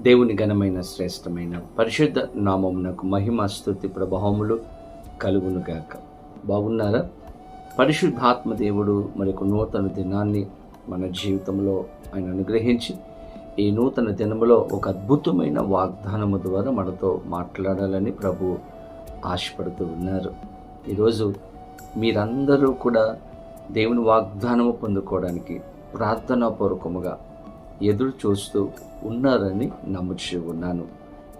దేవుని ఘనమైన శ్రేష్టమైన పరిశుద్ధ నామమునకు మహిమ స్థుతి ప్రభావములు కలుగునుగాక బాగున్నారా? పరిశుద్ధాత్మ దేవుడు మరొక నూతన దినాన్ని మన జీవితంలో ఆయన అనుగ్రహించి ఈ నూతన దినములో ఒక అద్భుతమైన వాగ్దానము ద్వారా మనతో మాట్లాడాలని ప్రభు ఆశపడుతూ ఉన్నారు. ఈరోజు మీరందరూ కూడా దేవుని వాగ్దానము పొందుకోవడానికి ప్రార్థనాపూర్వకముగా ఎదురు చూస్తూ ఉన్నారని నమ్ముచు ఉన్నాను.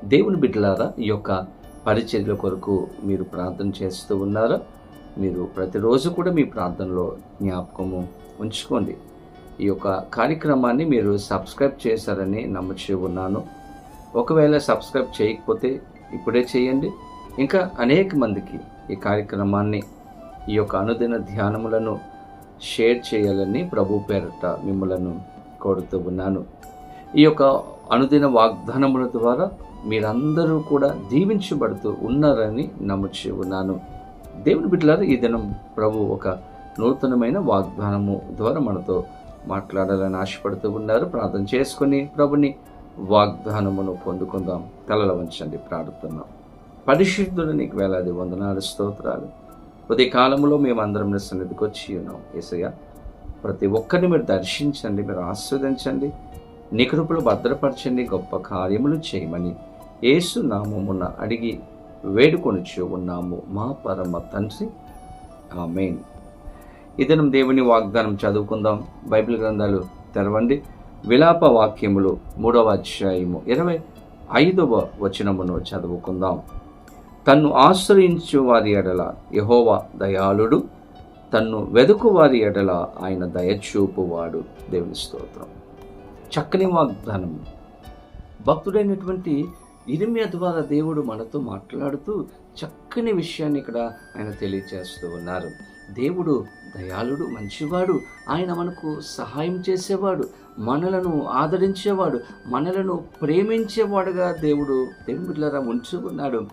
దేవుని బిడ్డలారా ఈ యొక్క పరిచర్యల కొరకు మీరు ప్రార్థన చేస్తూ ఉన్నారా? మీరు ప్రతిరోజు కూడా మీ ప్రార్థనలో జ్ఞాపకము ఉంచుకోండి. ఈ యొక్క కార్యక్రమాన్ని మీరు సబ్స్క్రైబ్ చేశారని నమ్ముచు ఉన్నాను. ఒకవేళ సబ్స్క్రైబ్ చేయకపోతే ఇప్పుడే చేయండి. ఇంకా అనేక మందికి ఈ కార్యక్రమాన్ని ఈ యొక్క అనుదిన ధ్యానములను షేర్ చేయాలని ప్రభు పేరట మిమ్మలను కోరుతూ ఉన్నాను. ఈ యొక్క అనుదిన వాగ్దానముల ద్వారా మీరందరూ కూడా దీవించబడుతూ ఉన్నారని నమ్ముచి ఉన్నాను. దేవుని బిడ్డలారా ఈ దినం ప్రభు ఒక నూతనమైన వాగ్దానము ద్వారా మనతో మాట్లాడాలని ఆశపడుతూ ఉన్నారు. ప్రార్థన చేసుకుని ప్రభుని వాగ్దానమును పొందుకుందాం. తలల వంచండి ప్రార్థుతున్నాం పరిశుద్ధుడు నీకు వేలాది వందనాలు స్తోత్రాలు. ఉదయ కాలంలో మేమందరం సన్నిధికి వచ్చి ఉన్నాం. ఏసయ్య ప్రతి ఒక్కరిని మీరు దర్శించండి మీరు ఆస్వాదించండి. నికృపులు భద్రపరచండి గొప్ప కార్యములు చేయమని యేసు నామమున అడిగి వేడుకొనిచ్చు ఉన్నాము. మా పరమ తండ్రి. ఆమెన్. ఇదనం దేవుని వాగ్దానం చదువుకుందాం. బైబిల్ గ్రంథాలు తెరవండి. విలాప వాక్యములు మూడవ అధ్యాయము ఇరవై ఐదవ వచనమును చదువుకుందాం. తన్ను ఆశ్రయించు వారి ఎడల యహోవా దయాళుడు. తన్ను వెదుకు వారి ఎడల ఆయన దయచూపువాడు. దేవుని స్తోత్రం. చక్కని వాగ్దానం. భక్తుడైనటువంటి ఇరిమియా ద్వారా దేవుడు మనతో మాట్లాడుతూ చక్కని విషయాన్ని ఇక్కడ ఆయన తెలియచేస్తూ ఉన్నారు. దేవుడు దయాళుడు మంచివాడు. ఆయన మనకు సహాయం చేసేవాడు మనలను ఆదరించేవాడు మనలను ప్రేమించేవాడుగా దేవుడు దేవుని బిడ్డలారా ఉన్నాడు.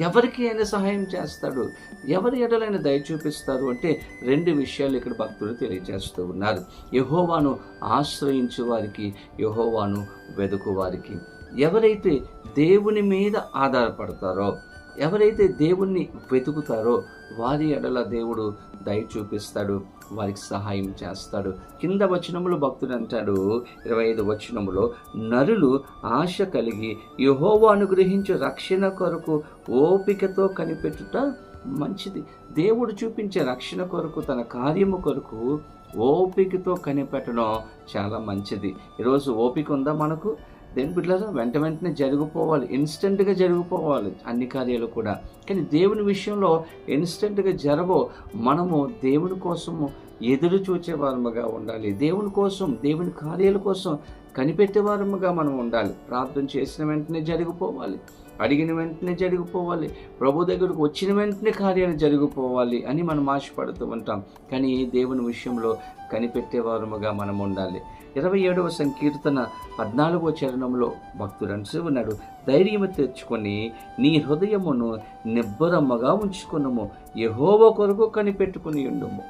ఎవరికి ఆయన సహాయం చేస్తాడు? ఎవరి ఎడలైన దయ చూపిస్తారు? అంటే రెండు విషయాలు ఇక్కడ భక్తులు తెలియజేస్తూ ఉన్నారు. యహోవాను ఆశ్రయించు వారికి యహోవాను వెదుకు వారికి. ఎవరైతే దేవుని మీద ఆధారపడతారో ఎవరైతే దేవుణ్ణి వెతుకుతారో వారి ఎడల దేవుడు దయ చూపిస్తాడు వారికి సహాయం చేస్తాడు. కింద వచనములు భక్తుడు అంటాడు ఇరవై ఐదు వచనములో నరులు ఆశ కలిగి యహోవా అనుగ్రహించే రక్షణ కొరకు ఓపికతో కనిపెట్టుట మంచిది. దేవుడు చూపించే రక్షణ కొరకు తన కార్యము కొరకు ఓపికతో కనిపెట్టడం చాలా మంచిది. ఈరోజు ఓపిక ఉందా మనకు? దేని బిడ్డలారా వెంట వెంటనే జరిగిపోవాలి. ఇన్స్టెంట్గా జరిగిపోవాలి అన్ని కార్యాలు కూడా. కానీ దేవుని విషయంలో ఇన్స్టెంట్గా జరగో మనము దేవుని కోసము ఎదురు చూచేవారముగా ఉండాలి. దేవుని కోసం దేవుని కార్యాల కోసం కనిపెట్టేవారముగా మనం ఉండాలి. ప్రార్థన చేసిన వెంటనే జరిగిపోవాలి. అడిగిన వెంటనే జరిగిపోవాలి. ప్రభు దగ్గరకు వచ్చిన వెంటనే కార్యాలు జరిగిపోవాలి అని మనం ఆశపడుతూ ఉంటాం. కానీ దేవుని విషయంలో కనిపెట్టేవారముగా మనం ఉండాలి. ఇరవై ఏడవ సంకీర్తన పద్నాలుగవ చరణంలో భక్తుడు అంటూ ఉన్నాడు ధైర్యము తెచ్చుకొని నీ హృదయమును నిబ్బరమ్మగా ఉంచుకున్నాము యహోవ కొరకు కనిపెట్టుకుని ఉండుము.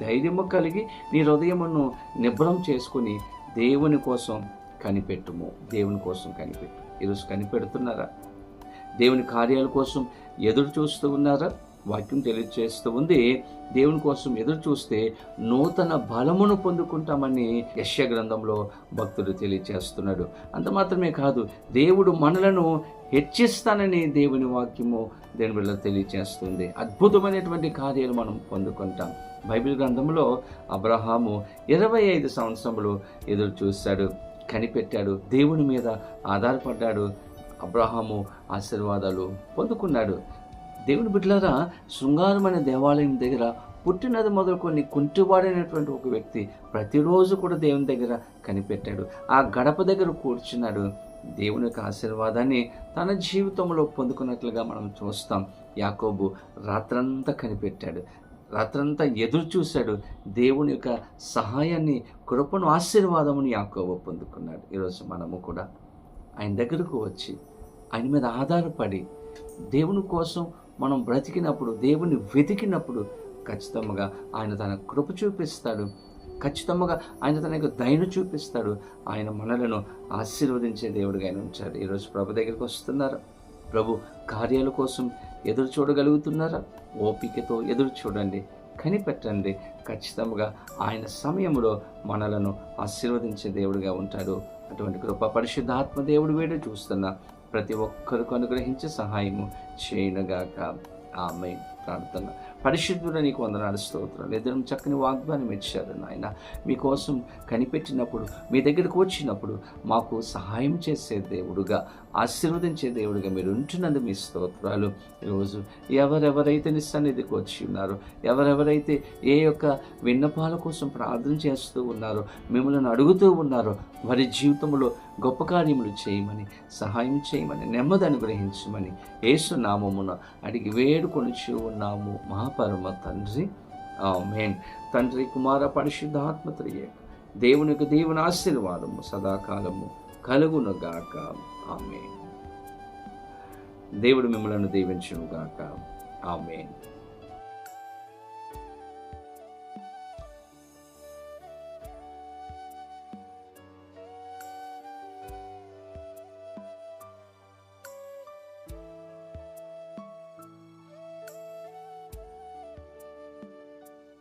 ధైర్యము కలిగి నీ హృదయమును నిబ్బరం చేసుకుని దేవుని కోసం కనిపెట్టుము. దేవుని కోసం కనిపెట్టు. ఈరోజు కనిపెడుతున్నారా? దేవుని కార్యాల కోసం ఎదురు చూస్తూ ఉన్నారా? వాక్యం తెలియజేస్తూ ఉంది. దేవుని కోసం ఎదురు చూస్తే నూతన బలమును పొందుకుంటామని యశ్య గ్రంథంలో భక్తుడు తెలియజేస్తున్నాడు అంత మాత్రమే కాదు దేవుడు మనలను హెచ్చిస్తానని దేవుని వాక్యము దేని వల్ల తెలియజేస్తుంది అద్భుతమైనటువంటి కార్యాలు మనం పొందుకుంటాం. బైబిల్ గ్రంథంలో అబ్రహాము ఇరవై ఐదు సంవత్సరములు ఎదురు చూశాడు. కనిపెట్టాడు దేవుని మీద ఆధారపడ్డాడు. అబ్రహాము ఆశీర్వాదాలు పొందుకున్నాడు. దేవుని బిడ్డలారా శృంగారమైన దేవాలయం దగ్గర పుట్టినది మొదలుకొని కుంటివాడైనటువంటి ఒక వ్యక్తి ప్రతిరోజు కూడా దేవుని దగ్గర కనిపెట్టాడు. ఆ గడప దగ్గర కూర్చున్నాడు. దేవుని యొక్క ఆశీర్వాదాన్ని తన జీవితంలో పొందుకున్నట్లుగా మనం చూస్తాం. యాకోబు రాత్రంతా కనిపెట్టాడు. రాత్రంతా ఎదురు చూశాడు. దేవుని యొక్క సహాయాన్ని కృపను ఆశీర్వాదముని యాకోబు పొందుకున్నాడు. ఈరోజు మనము కూడా ఆయన దగ్గరకు వచ్చి ఆయన మీద ఆధారపడి దేవుని కోసం మనం బ్రతికినప్పుడు దేవుని వెతికినప్పుడు ఖచ్చితంగా ఆయన తన కృప చూపిస్తాడు. ఖచ్చితంగా ఆయన తన యొక్క దయను చూపిస్తాడు. ఆయన మనలను ఆశీర్వదించే దేవుడిగా ఆయన ఉంచాడు. ఈరోజు ప్రభు దగ్గరికి వస్తున్నారా? ప్రభు కార్యాల కోసం ఎదురు చూడగలుగుతున్నారా? ఓపికతో ఎదురు చూడండి కనిపెట్టండి. ఖచ్చితంగా ఆయన సమయంలో మనలను ఆశీర్వదించే దేవుడిగా ఉంటాడు. అటువంటి కృప పరిశుద్ధాత్మ దేవుడు వేడు చూస్తున్న. ప్రతి ఒక్కరికి అనుగ్రహించే సహాయము చేయనుగాక. ఆమె ప్రార్థన. పరిశుద్ధుడ నీకు వందనాలు స్తోత్రాలు. ఎదురు చక్కని వాగ్దానం ఇచ్చారు నాయన. మీకోసం కనిపెట్టినప్పుడు మీ దగ్గరకు వచ్చినప్పుడు మాకు సహాయం చేసే దేవుడుగా ఆశీర్వదించే దేవుడిగా మీరు ఉంటున్నందుకు మీ స్తోత్రాలు. ఈరోజు ఎవరెవరైతే నీ సన్నిధికి వచ్చి ఉన్నారో ఎవరెవరైతే ఏ యొక్క విన్నపాల కోసం ప్రార్థన చేస్తూ ఉన్నారో మిమ్మల్ని అడుగుతూ ఉన్నారో వారి జీవితంలో గొప్ప కార్యములు చేయమని సహాయం చేయమని నెమ్మది అనుగ్రహించమని ఏసునామమున అడిగి వేడుకొనిచి ఉన్నాము. పరమ తండ్రి ఆమేన్. తండ్రి కుమార పరిశుద్ధాత్మ దేవునికి దేవుని దేవుని ఆశీర్వాదము సదాకాలము కలుగునుగాక. ఆమె దేవుడు మిమ్మలను దీవించునుగాక. ఆమెన్.